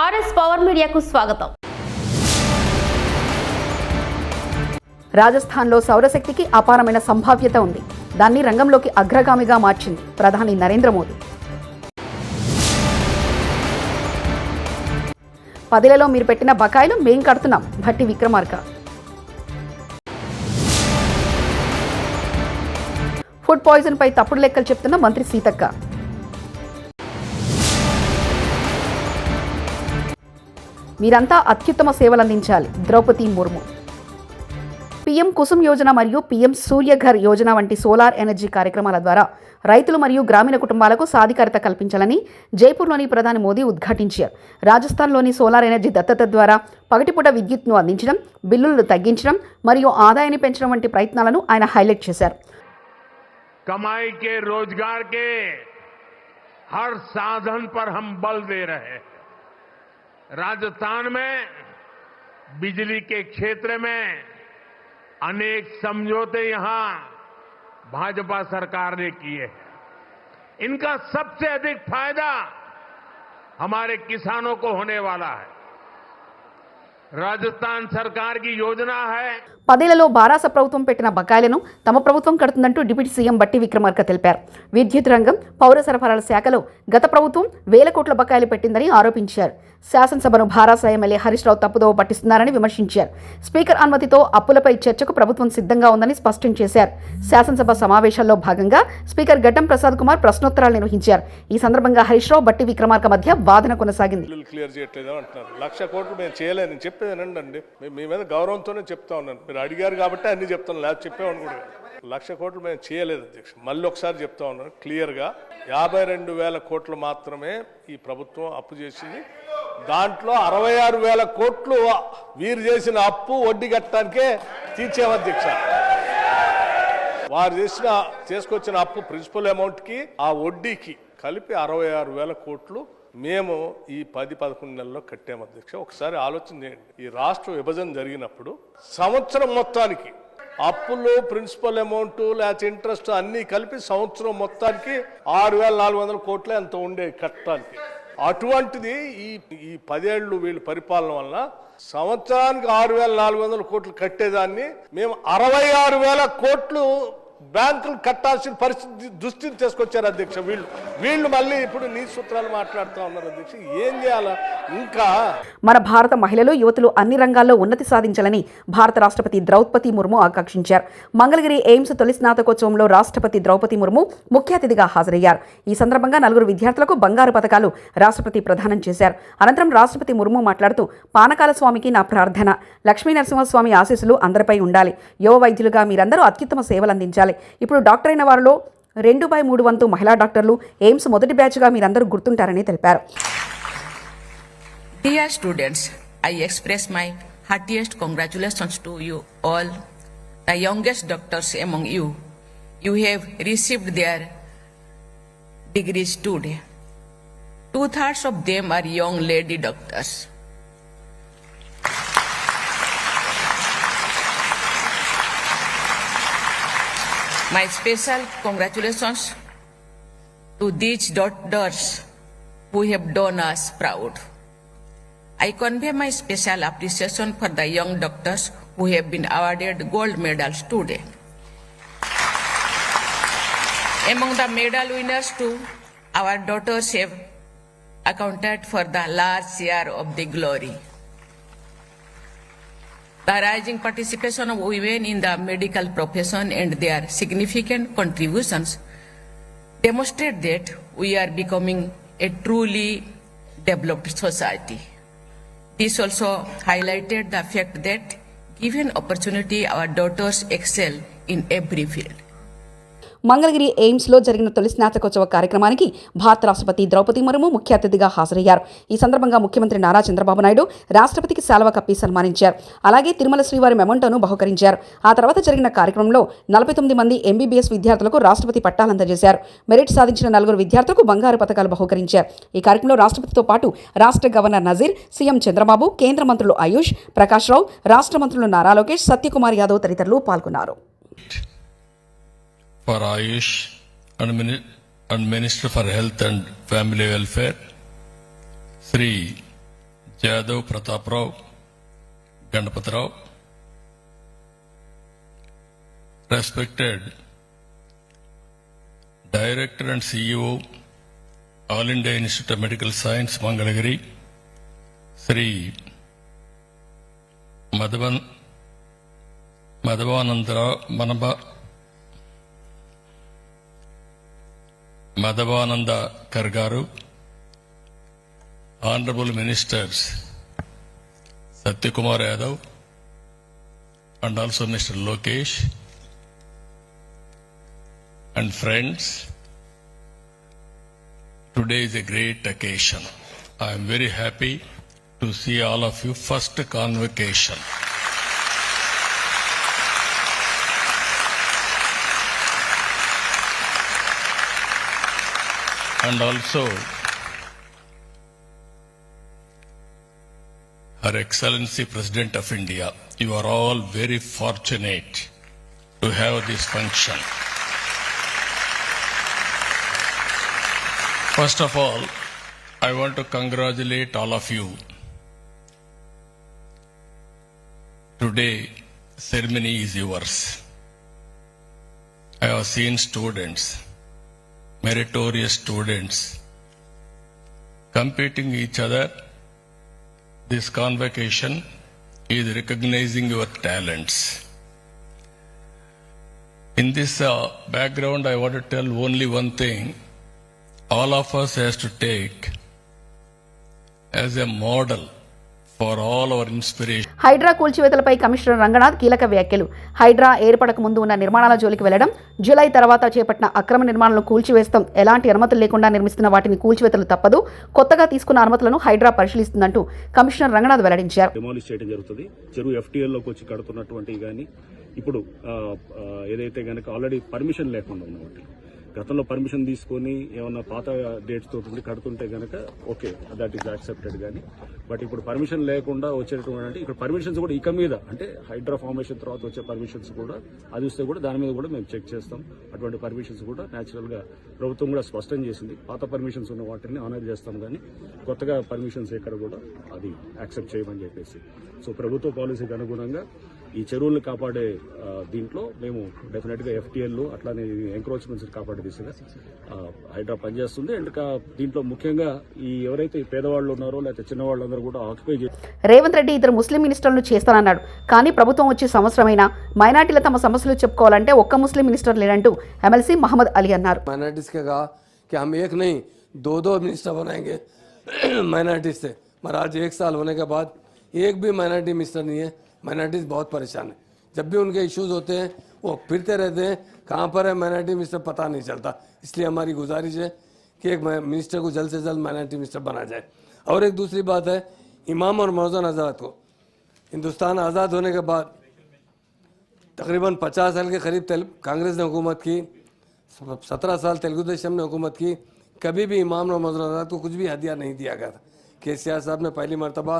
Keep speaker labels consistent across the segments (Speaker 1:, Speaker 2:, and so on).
Speaker 1: RS power మీడియాకు స్వాగతం
Speaker 2: రాజస్థాన్లో సౌరశక్తికి అపారమైన సంభావ్యత ఉంది దాన్ని రంగంలోకి అగ్రగామిగా మార్చింది ప్రధాని నరేంద్ర మోదీ పదిలలో మీరు పెట్టిన బకాయిలు మేం కడుతున్నాం భట్టి విక్రమార్క ఫుడ్ పాయిజన్ పై తప్పుడు లెక్కలు చెప్తున్న మంత్రి సీతక్క మీరంతా అత్యుత్తమ సేవలందించాలి ద్రౌపది ముర్ము పీఎం కుసుమ్ యోజన మరియు పీఎం సూర్యఘర్ యోజన వంటి సోలార్ ఎనర్జీ కార్యక్రమాల ద్వారా రైతులు మరియు గ్రామీణ కుటుంబాలకు సాధికారత కల్పించాలని జైపూర్లోని ప్రధాని మోదీ ఉద్ఘాటించారు రాజస్థాన్లోని సోలార్ ఎనర్జీ దత్తత ద్వారా పగటిపూట విద్యుత్ను అందించడం బిల్లులను తగ్గించడం మరియు ఆదాయాన్ని పెంచడం వంటి ప్రయత్నాలను ఆయన హైలైట్ చేశారు
Speaker 3: రోజ్గార్ కే హర్ సాధన్ పర్ హం బల్ దే రహే राजस्थान में बिजली के क्षेत्र में अनेक समझौते यहां भाजपा सरकार ने किए हैं इनका सबसे अधिक फायदा हमारे किसानों को होने वाला है राजस्थान सरकार की योजना है
Speaker 2: పదేళ్లలో బారాస ప్రభుత్వం పెట్టిన బకాయిలను తమ ప్రభుత్వం కడుతుందంటూ డిప్యూటీ సీఎం బట్టి విక్రమార్క తెలిపారు విద్యుత్ రంగం పౌర సరఫరాల శాఖలో గత ప్రభుత్వం వేల కోట్ల బకాయిలు పెట్టిందని ఆరోపించారు శాసనసభను భారాస ఎమ్మెల్యే హరీష్ రావు తప్పుదోవ పట్టిస్తున్నారని విమర్శించారు స్పీకర్ అనుమతితో అప్పులపై చర్చకు ప్రభుత్వం సిద్ధంగా ఉందని స్పష్టం చేశారు శాసనసభ సమావేశాల్లో భాగంగా స్పీకర్ గడ్డం ప్రసాద్ కుమార్ ప్రశ్నోత్తరాలు నిర్వహించారు ఈ సందర్భంగా హరీష్ రావు బట్టి విక్రమార్క మధ్య వాదన కొనసాగింది
Speaker 4: లక్ష కోట్లు మేము చేయలేదని చెప్పేది మీ మీద గౌరవంతోనే చెప్తా ఉన్నాను మీరు అడిగారు కాబట్టి అన్ని చెప్తాను లేదు చెప్పేవాడు కూడా లక్ష కోట్లు మేము చేయలేదు అధ్యక్ష మళ్ళీ ఒకసారి చెప్తా ఉన్నాను క్లియర్గా యాభై రెండు వేల కోట్లు మాత్రమే ఈ ప్రభుత్వం అప్పు చేసింది దాంట్లో అరవై ఆరు వేల కోట్లు వీరు చేసిన అప్పు వడ్డీ కట్టడానికే తీర్చాము అధ్యక్ష వారు చేసిన చేసుకొచ్చిన అప్పు ప్రిన్సిపల్ అమౌంట్కి ఆ వడ్డీకి కలిపి అరవై ఆరు వేల కోట్లు మేము ఈ పది పదకొండు నెలల్లో కట్టాము అధ్యక్ష ఒకసారి ఆలోచన చేయండి ఈ రాష్ట్ర విభజన జరిగినప్పుడు సంవత్సరం మొత్తానికి అప్పులు ప్రిన్సిపల్ అమౌంట్ లేకపోతే ఇంట్రెస్ట్ అన్నీ కలిపి సంవత్సరం మొత్తానికి ఆరు వేల నాలుగు వందల కోట్లే ఎంత ఉండే కట్టడానికి అటువంటిది ఈ ఈ పదేళ్ళు వీళ్ళ పరిపాలన వలన సంవత్సరానికి ఆరు వేల నాలుగు వందల కోట్లు కట్టేదాన్ని మేము అరవై ఆరు వేల కోట్లు బ్యాంకులు కట్టాల్సిన పరిస్థితి దృష్టిని తీసుకొచ్చారు అధ్యక్ష వీళ్ళు వీళ్ళు మళ్ళీ ఇప్పుడు నీ సూత్రాలు మాట్లాడుతూ ఉన్నారు అధ్యక్ష ఏం చేయాలా ఇంకా
Speaker 2: మన భారత మహిళలు యువతులు అన్ని రంగాల్లో ఉన్నతి సాధించాలని భారత రాష్ట్రపతి ద్రౌపది ముర్ము ఆకాంక్షించారు మంగళగిరి ఎయిమ్స్ తొలి స్నాతకోత్సవంలో రాష్ట్రపతి ద్రౌపది ముర్ము ముఖ్య అతిథిగా హాజరయ్యారు ఈ సందర్భంగా నలుగురు విద్యార్థులకు బంగారు పథకాలు రాష్ట్రపతి ప్రదానం చేశారు అనంతరం రాష్ట్రపతి ముర్ము మాట్లాడుతూ పానకాల స్వామికి నా ప్రార్థన లక్ష్మీ నరసింహస్వామి ఆశీస్సులు అందరిపై ఉండాలి యువ వైద్యులుగా మీరందరూ అత్యుత్తమ సేవలు అందించాలి ఉండాలి ఇప్పుడు డాక్టర్ అయిన వారిలో రెండు బై మూడు వంతు మహిళా డాక్టర్లు ఎయిమ్స్ మొదటి బ్యాచ్ బ్యాచ్గా మీరందరూ గుర్తుంటారని తెలిపారు
Speaker 5: dear students I express my heartiest congratulations to you all the youngest doctors among you you have received their degrees today two thirds of them are young lady doctors My special congratulations to these daughters who have done us proud. I convey my special appreciation for the young doctors who have been awarded gold medals today. Among the medal winners too, our daughters have accounted for the large share of the glory the rising participation of women in the medical profession and their significant contributions demonstrate that we are becoming a truly developed society. This also highlighted the fact that given opportunity, our daughters excel in every field.
Speaker 2: Mangalagiri ఎయిమ్స్లో జరిగిన తొలి స్నాతకోత్సవ కార్యక్రమానికి భారత రాష్ట్రపతి ద్రౌపది మురుము ముఖ్య అతిథిగా హాజరయ్యారు ఈ సందర్భంగా ముఖ్యమంత్రి నారా చంద్రబాబు నాయుడు రాష్ట్రపతికి శాలువ కప్పి సన్మానించారు అలాగే తిరుమల శ్రీవారి మెమంటోను బహుకరించారు ఆ తర్వాత జరిగిన కార్యక్రమంలో నలభై తొమ్మిది మంది ఎంబీబీఎస్ విద్యార్థులకు రాష్ట్రపతి పట్టాలు అందజేశారు మెరిట్ సాధించిన నలుగురు విద్యార్థులకు బంగారు పథకాలు బహుకరించారు ఈ కార్యక్రమంలో రాష్ట్రపతితో పాటు రాష్ట్ర గవర్నర్ నజీర్ సీఎం చంద్రబాబు కేంద్ర మంత్రులు ఆయుష్ ప్రకాష్ రావు రాష్ట్ర మంత్రులు నారా లోకేష్ సత్యకుమార్ యాదవ్ తదితరులు పాల్గొన్నారు
Speaker 6: for Ayush and, Min- and Minister for Health and Family Welfare, Sri Jadav Pratap Rao Ganapati Rao, respected Director and CEO, All India Institute of Medical Science, Mangalagiri, Sri Madhavan Madhavanandra Manaba Madhavananda Kargaru, Honorable Ministers Satyakumar Yadav and also Mr. Lokesh and friends, today is a great occasion. I am very happy to see all of you first convocation. and also Her Excellency President of India, you are all very fortunate to have this function. First of all, I want to congratulate all of you. Today, ceremony is yours. I have seen students meritorious students competing each other. This convocation is recognizing your talents. In this uh, background, I want to tell only one thing. All of us has to take as a model for all our inspiration
Speaker 2: Hydraa కూల్చివేతలపై commissioner Ranganath కీలక వ్యాఖ్యలు హైడ్రా ఏర్పడక ముందు ఉన్న నిర్మాణాల జోలికి వెళ్లడం July తర్వాత చేపట్టిన అక్రమ నిర్మాణాలను కూల్చివేస్తాం ఎలాంటి అనుమతులు లేకుండా నిర్మిస్తున్న వాటిని కూల్చివేతలు తప్పదు కొత్తగా తీసుకున్న అనుమతులను హైడ్రా పరిశీలిస్తుందంటూ కమిషనర్ రంగనాథ్ వెల్లడించారు
Speaker 7: డిమాలిష్ చేయడం జరుగుతుంది చెరువు ఎఫ్టీఎల్లోకి వచ్చి కడుతున్నటువంటి కానీ ఇప్పుడు ఏదైతే కనుక ఆల్రెడీ పర్మిషన్ లేకుండా గతంలో పర్మిషన్ తీసుకొని ఏమన్నా పాత డేట్స్ తోటి కడుతుంటే గనక ఓకే దాట్ ఈస్ యాక్సెప్టెడ్ కానీ బట్ ఇప్పుడు పర్మిషన్ లేకుండా వచ్చేటటువంటి అంటే ఇక్కడ పర్మిషన్స్ కూడా ఇక మీద అంటే హైడ్రా ఫార్మేషన్ తర్వాత వచ్చే పర్మిషన్స్ కూడా అది వస్తే కూడా దాని మీద కూడా మేము చెక్ చేస్తాం అటువంటి పర్మిషన్స్ కూడా గా ప్రభుత్వం కూడా స్పష్టం చేసింది పాత పర్మిషన్స్ ఉన్న వాటిని ఆనర్ చేస్తాం కానీ కొత్తగా పర్మిషన్స్ ఎక్కడ కూడా అది యాక్సెప్ట్ చేయమని చెప్పేసి సో ప్రభుత్వ పాలసీకి అనుగుణంగా ఈ చెరువులను కాపాడే ఆ, దీంట్లో మేము డెఫినెట్ గా ఎఫ్టీఎల్ అట్లానే ఎంక్రోచ్మెంట్స్ కాపాడే దిశగా ఆ, హైడ్రా పనిచేస్తుంది అండ్ కా- దీంట్లో ముఖ్యంగా ఈ ఎవరైతే ఈ పేదవాళ్ళు ఉన్నారో లేకపోతే చిన్నవాళ్ళందరూ కూడా ఆక్యుపై చేసి
Speaker 2: రేవంత్ రెడ్డి ఇద్దరు ముస్లిం మినిస్టర్లను చేస్తానన్నాడు కానీ ప్రభుత్వం వచ్చి సంవత్సరమైనా మైనార్టీల తమ సమస్యలు చెప్పుకోవాలంటే ఒక్క Muslim minister లేడంటూ MLC Mohammed Ali అన్నారు
Speaker 8: माइनॉरिटीज़ के कहा कि हम एक नहीं दो दो मिनिस्टर बनाएंगे माइनॉरिटीज़ से मगर आज एक साल होने के बाद एक भी माइनॉरिटी मिनिस्टर नहीं है माइनॉरिटीज़ बहुत परेशान है जब भी उनके इश्यूज होते हैं वो फिरते रहते हैं कहाँ पर है माइनॉरिटी मिनिस्टर पता नहीं चलता इसलिए हमारी गुजारिश है कि एक मिनिस्टर को जल्द से जल्द माइनॉरिटी मिनिस्टर बना जाए और एक दूसरी बात है इमाम और मौजन आज़ाद को हिंदुस्तान आज़ाद होने के बाद तकरीबन 50 साल के करीब कांग्रेस ने हुकूमत की सत्रह साल तेलुगु देशम ने हुकूमत की कभी भी इमाम और मौजन आज़ाद को कुछ भी हदिया नहीं दिया गया था के साहब ने पहली मरतबा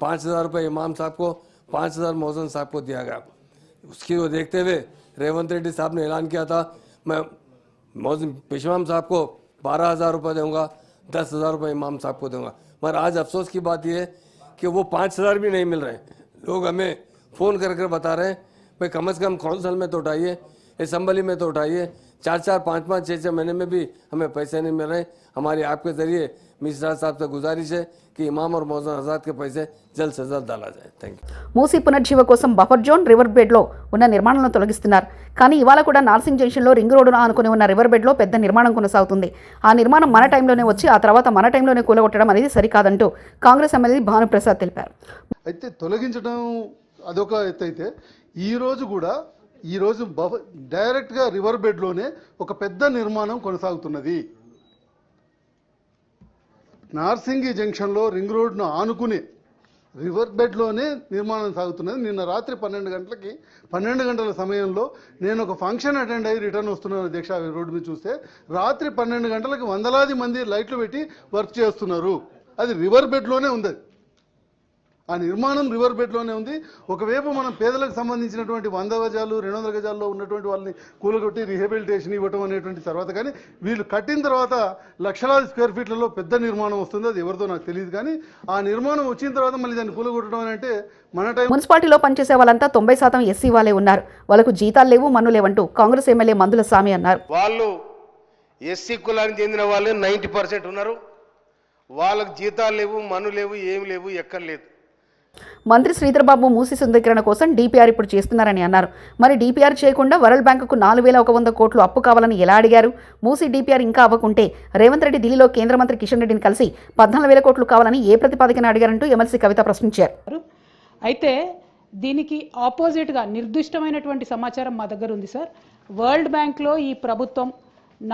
Speaker 8: पाँच हज़ार रुपये इमाम साहब को पाँच हज़ार मोहसन साहब को दिया गया उसकी वो देखते हुए रेवंत रेड्डी साहब ने ऐलान किया था मैं मोहसिन पेशवाम साहब को बारह हज़ार रुपये दूँगा दस हज़ार रुपये इमाम साहब को दूँगा मगर आज अफसोस की बात यह है कि वो पाँच हज़ार भी नहीं मिल रहे लोग हमें फ़ोन कर कर बता रहे हैं भाई कम अज कम कौंसल में तो उठाइए इसम्बली में तो उठाइए चार चार पाँच पाँच छः छः महीने में भी हमें पैसे नहीं मिल रहे हमारी ऐप के ज़रिए मिश्रा साहब से गुजारिश है कि इमाम और मौजूद आज़ाद के पैसे जल्द से जल्द डाला जाए थैंक यू
Speaker 2: మూసీ పునర్జీవ కోసం బఫర్ జోన్ రివర్ బెడ్లో ఉన్న నిర్మాణాలను తొలగిస్తున్నారు కానీ ఇవాళ కూడా నార్సింగ్ జంక్షన్లో రింగ్ రోడ్డును ఆనుకుని ఉన్న రివర్ బెడ్లో పెద్ద నిర్మాణం కొనసాగుతుంది ఆ నిర్మాణం మన టైంలోనే వచ్చి ఆ తర్వాత మన టైంలోనే కూలగొట్టడం అనేది సరికాదంటూ కాంగ్రెస్ ఎమ్మెల్యే భానుప్రసాద్ తెలిపారు
Speaker 9: అయితే తొలగించడం అదొక ఎత్తు అయితే ఈ రోజు కూడా ఈ రోజు బఫ డైరెక్ట్గా రివర్ బెడ్లోనే ఒక పెద్ద నిర్మాణం కొనసాగుతున్నది నార్సింగి జంక్షన్లో రింగ్ రోడ్ను ఆనుకుని రివర్ బెడ్లోనే నిర్మాణం సాగుతున్నది నిన్న రాత్రి పన్నెండు గంటలకి పన్నెండు గంటల సమయంలో నేను ఒక ఫంక్షన్ అటెండ్ అయ్యి రిటర్న్ వస్తున్నాను దీక్ష రోడ్డు మీద చూస్తే రాత్రి పన్నెండు గంటలకు వందలాది మంది లైట్లు పెట్టి వర్క్ చేస్తున్నారు అది రివర్ బెడ్లోనే ఉంది ఆ నిర్మాణం రివర్ బెడ్లోనే ఉంది ఒకవైపు మనం పేదలకు సంబంధించినటువంటి వంద గజాలు రెండు వందల గజాల్లో ఉన్నటువంటి వాళ్ళని కూలగొట్టి రీహాబిలిటేషన్ ఇవ్వటం అనేటువంటి తర్వాత కానీ వీళ్ళు కట్టిన తర్వాత లక్షలాది స్క్వేర్ ఫీట్లలో పెద్ద నిర్మాణం వస్తుంది అది ఎవరితో నాకు తెలియదు కానీ ఆ నిర్మాణం వచ్చిన తర్వాత మళ్ళీ దాన్ని కూలగొట్టడం అంటే మన టైం
Speaker 2: మున్సిపాలిటీలో పనిచేసే వాళ్ళంతా తొంభై శాతం ఎస్సీ వాళ్ళే ఉన్నారు వాళ్ళకు జీతాలు లేవు మన్ను లేవంటూ కాంగ్రెస్ ఎమ్మెల్యే మందుల స్వామి అన్నారు
Speaker 10: వాళ్ళు ఎస్సీ కులానికి చెందిన వాళ్ళు నైంటీ పర్సెంట్ ఉన్నారు వాళ్ళకు జీతాలు లేవు మను లేవు ఏమి లేవు ఎక్కడ లేదు
Speaker 2: మంత్రి శ్రీధర్బాబు మూసి సుందీకరణ కోసం డిపిఆర్ ఇప్పుడు చేస్తున్నారని అన్నారు మరి డిపిఆర్ చేయకుండా వరల్డ్ బ్యాంకుకు నాలుగు వేల ఒక వంద కోట్లు అప్పు కావాలని ఎలా అడిగారు మూసి డిపిఆర్ ఇంకా అవ్వకుంటే రేవంత్ రెడ్డి ఢిల్లీలో కేంద్ర మంత్రి కిషన్ రెడ్డిని కలిసి పద్నాలుగు వేల కోట్లు కావాలని ఏ ప్రతిపాదికన అడిగారంటూ ఎమ్మెల్సీ కవిత ప్రశ్నించారు
Speaker 11: అయితే దీనికి ఆపోజిట్గా నిర్దిష్టమైనటువంటి సమాచారం మా దగ్గర ఉంది సార్ వరల్డ్ బ్యాంక్లో ఈ ప్రభుత్వం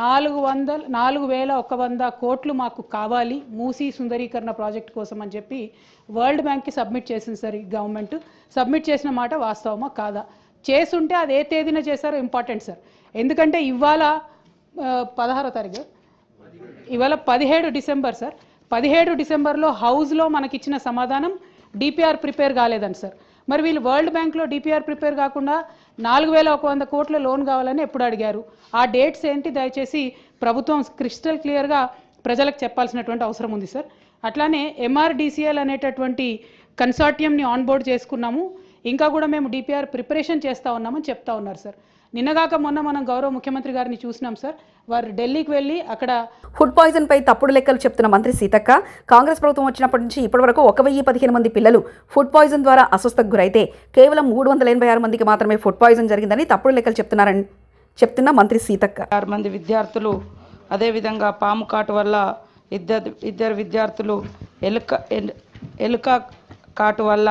Speaker 11: నాలుగు వందల నాలుగు వేల ఒక వంద కోట్లు మాకు కావాలి మూసీ సుందరీకరణ ప్రాజెక్ట్ కోసం అని చెప్పి వరల్డ్ బ్యాంక్కి సబ్మిట్ చేసింది సార్ ఈ గవర్నమెంట్ సబ్మిట్ చేసిన మాట వాస్తవమా కాదా చేస్తుంటే అది ఏ తేదీన చేశారో ఇంపార్టెంట్ సార్ ఎందుకంటే ఇవాళ పదహారో తారీఖు ఇవాళ పదిహేడు డిసెంబర్ సార్ పదిహేడు డిసెంబర్లో హౌస్లో మనకిచ్చిన సమాధానం డిపిఆర్ ప్రిపేర్ కాలేదని సార్ మరి వీళ్ళు వరల్డ్ బ్యాంక్లో డిపిఆర్ ప్రిపేర్ కాకుండా నాలుగు వేల ఒక వంద కోట్ల లోన్ కావాలని ఎప్పుడు అడిగారు ఆ డేట్స్ ఏంటి దయచేసి ప్రభుత్వం క్రిస్టల్ క్లియర్గా ప్రజలకు చెప్పాల్సినటువంటి అవసరం ఉంది సార్ అట్లానే ఎంఆర్డీసీఎల్ అనేటటువంటి కన్సార్టియంని ఆన్బోర్డ్ చేసుకున్నాము ఇంకా కూడా మేము డిపిఆర్ ప్రిపరేషన్ చేస్తూ ఉన్నామని చెప్తా ఉన్నారు సార్ నిన్నగాక మొన్న మనం గౌరవ ముఖ్యమంత్రి గారిని చూసినాం సార్ వారు ఢిల్లీకి వెళ్ళి అక్కడ
Speaker 2: ఫుడ్ పాయిజన్ పై తప్పుడు లెక్కలు చెప్తున్న మంత్రి సీతక్క కాంగ్రెస్ ప్రభుత్వం వచ్చినప్పటి నుంచి ఇప్పటివరకు ఒక వెయ్యి పదిహేను మంది పిల్లలు ఫుడ్ పాయిజన్ ద్వారా అస్వస్థకు గురైతే కేవలం మూడు వందల ఎనభై ఆరు మందికి మాత్రమే ఫుడ్ పాయిజన్ జరిగిందని తప్పుడు లెక్కలు చెప్తున్నారని చెప్తున్న మంత్రి సీతక్క
Speaker 12: ఆరు మంది విద్యార్థులు అదేవిధంగా పాము కాటు వల్ల ఇద్దరు ఇద్దరు విద్యార్థులు ఎలుక ఎలుక కాటు వల్ల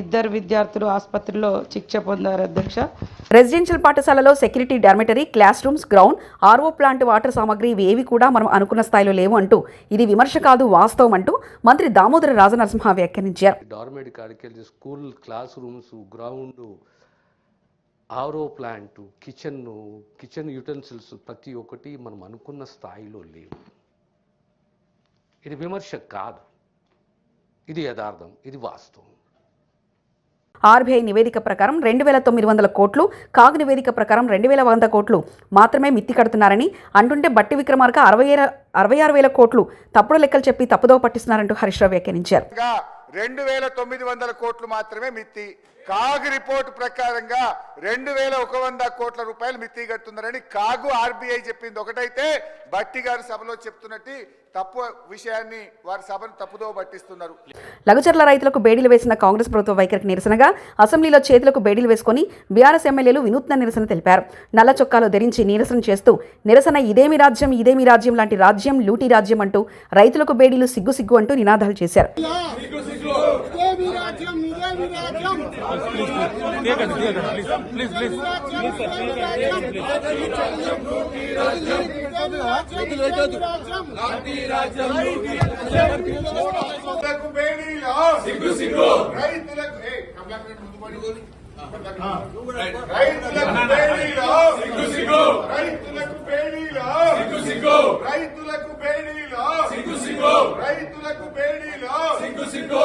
Speaker 12: ఇద్దరు విద్యార్థులు ఆసుపత్రిలో శిక్ష పొందారు అధ్యక్ష
Speaker 2: రెసిడెన్షియల్ పాఠశాలలో security dormitory class rooms ground RO plant water సామాగ్రి ఏవి కూడా మనం అనుకున్న స్థాయిలో లేవు అంటూ ఇది విమర్శ కాదు వాస్తవం అంటూ మంత్రి దామోదర రాజనరసింహ వ్యాఖ్యానించారు
Speaker 8: డార్మెట్ కాడికెళ్ళి school class rooms ground RO plant kitchen kitchen utensils ప్రతి ఒక్కటి మనం అనుకున్న స్థాయిలో లేవు ఇది విమర్శ కాదు ఇది యథార్థం ఇది వాస్తవం
Speaker 2: ఆర్బీఐ నివేదిక ప్రకారం రెండు వేల తొమ్మిది వందల కోట్లు కాగ్ నివేదిక ప్రకారం రెండు వేల వంద కోట్లు మాత్రమే మిత్తి కడుతున్నారని అంటుంటే బట్టి విక్రమార్క అరవై అరవై ఆరు వేల కోట్లు తప్పుడు లెక్కలు చెప్పి తప్పుదోవ పట్టిస్తున్నారంటూ హరీష్ రావు వ్యాఖ్యానించారు
Speaker 10: రెండు వేల తొమ్మిది వందల కోట్లు మాత్రమే మిత్తి కాగ్ రిపోర్ట్ ప్రకారంగా రెండు వేల ఒక వంద కోట్ల రూపాయలు మిత్తి కడుతున్నారని కాగు ఆర్బీఐ చెప్పింది ఒకటైతే బట్టి గారు సభలో చెప్తున్నట్టు తప్పు విషయాన్ని వారి సభను తప్పుదో పట్టిస్తున్నారు
Speaker 2: లఘుచర్ల రైతులకు బేడీలు వేసిన కాంగ్రెస్ ప్రభుత్వ వైఖరికి నిరసనగా అసెంబ్లీలో చేతులకు బేడీలు వేసుకుని బీఆర్ఎస్ ఎమ్మెల్యేలు వినూత్న నిరసన తెలిపారు నల్ల చొక్కాలు ధరించి నిరసన చేస్తూ నిరసన ఇదేమి రాజ్యం ఇదేమి రాజ్యం లాంటి రాజ్యం లూటీ రాజ్యం అంటూ రైతులకు బేడీలు సిగ్గు సిగ్గు అంటూ నినాదాలు చేశారు
Speaker 10: తీయకండి తీయకండి ప్లీజ్ ప్లీజ్ రైతులకు బేడీలో సిగ్గు సిగ్గు రైతులకు బేడీలో సిగ్గు సిగ్గు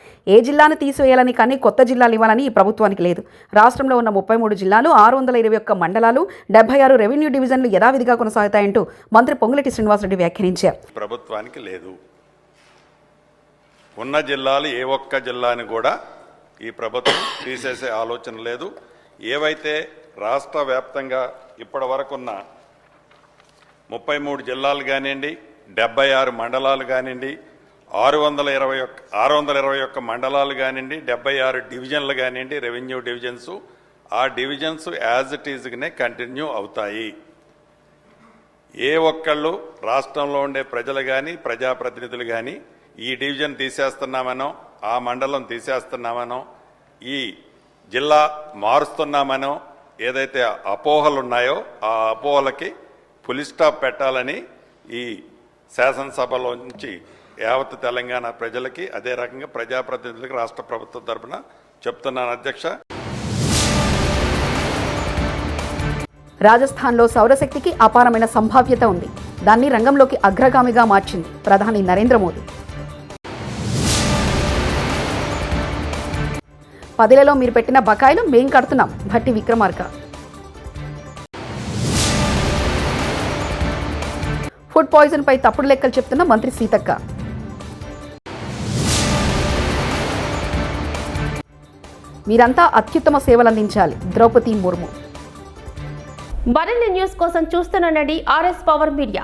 Speaker 2: ఏ జిల్లాను తీసివేయాలని కానీ కొత్త జిల్లాలు ఇవ్వాలని ఈ ప్రభుత్వానికి లేదు రాష్ట్రంలో ఉన్న ముప్పై మూడు జిల్లాలు ఆరు వందల ఇరవై ఒక్క మండలాలు డెబ్బై ఆరు రెవెన్యూ డివిజన్లు యథావిధిగా కొనసాగుతాయంటూ మంత్రి పొంగులెట్టి శ్రీనివాసరెడ్డి వ్యాఖ్యానించారు
Speaker 13: ప్రభుత్వానికి లేదు ఉన్న జిల్లాలు ఏ ఒక్క జిల్లాని కూడా ఈ ప్రభుత్వం తీసేసే ఆలోచన లేదు ఏవైతే రాష్ట్ర వ్యాప్తంగా ఇప్పటి వరకున్న ముప్పై మూడు జిల్లాలు కానివ్వండి డెబ్బై ఆరు మండలాలు కానివ్వండి ఆరు వందల ఇరవై ఒక్క ఆరు వందల ఇరవై ఒక్క మండలాలు కానివ్వండి డెబ్బై ఆరు డివిజన్లు కానివ్వండి రెవెన్యూ డివిజన్స్ ఆ డివిజన్స్ యాజ్ ఇట్ ఈజ్గానే కంటిన్యూ అవుతాయి ఏ ఒక్కళ్ళు రాష్ట్రంలో ఉండే ప్రజలు కానీ ప్రజాప్రతినిధులు కానీ ఈ డివిజన్ తీసేస్తున్నామనో ఆ మండలం తీసేస్తున్నామనో ఈ జిల్లా మారుస్తున్నామనో ఏదైతే అపోహలు ఉన్నాయో ఆ అపోహలకి పులిస్టాప్ స్టాప్ పెట్టాలని ఈ శాసనసభలోంచి యావత్ తెలంగాణ ప్రజలకి అదే రకంగా ప్రజాప్రతినిధులకు రాష్ట్ర ప్రభుత్వం తరఫున చెప్తున్నాను అధ్యక్ష
Speaker 2: రాజస్థాన్లో సౌరశక్తికి అపారమైన సంభావ్యత ఉంది దాన్ని రంగంలోకి అగ్రగామిగా మార్చింది ప్రధాని నరేంద్ర మోదీ పదిలలో మీరు పెట్టిన బకాయిలు మేం కడుతున్నాం భట్టి విక్రమార్క ఫుడ్ పాయిజన్ పై తప్పుడు లెక్కలు చెప్తున్న మంత్రి సీతక్క మీరంతా అత్యుత్తమ సేవలందించాలి ద్రౌపది ముర్ము
Speaker 1: మరిన్ని న్యూస్ కోసం చూస్తున్నానండి ఆర్ఎస్ పవర్ మీడియా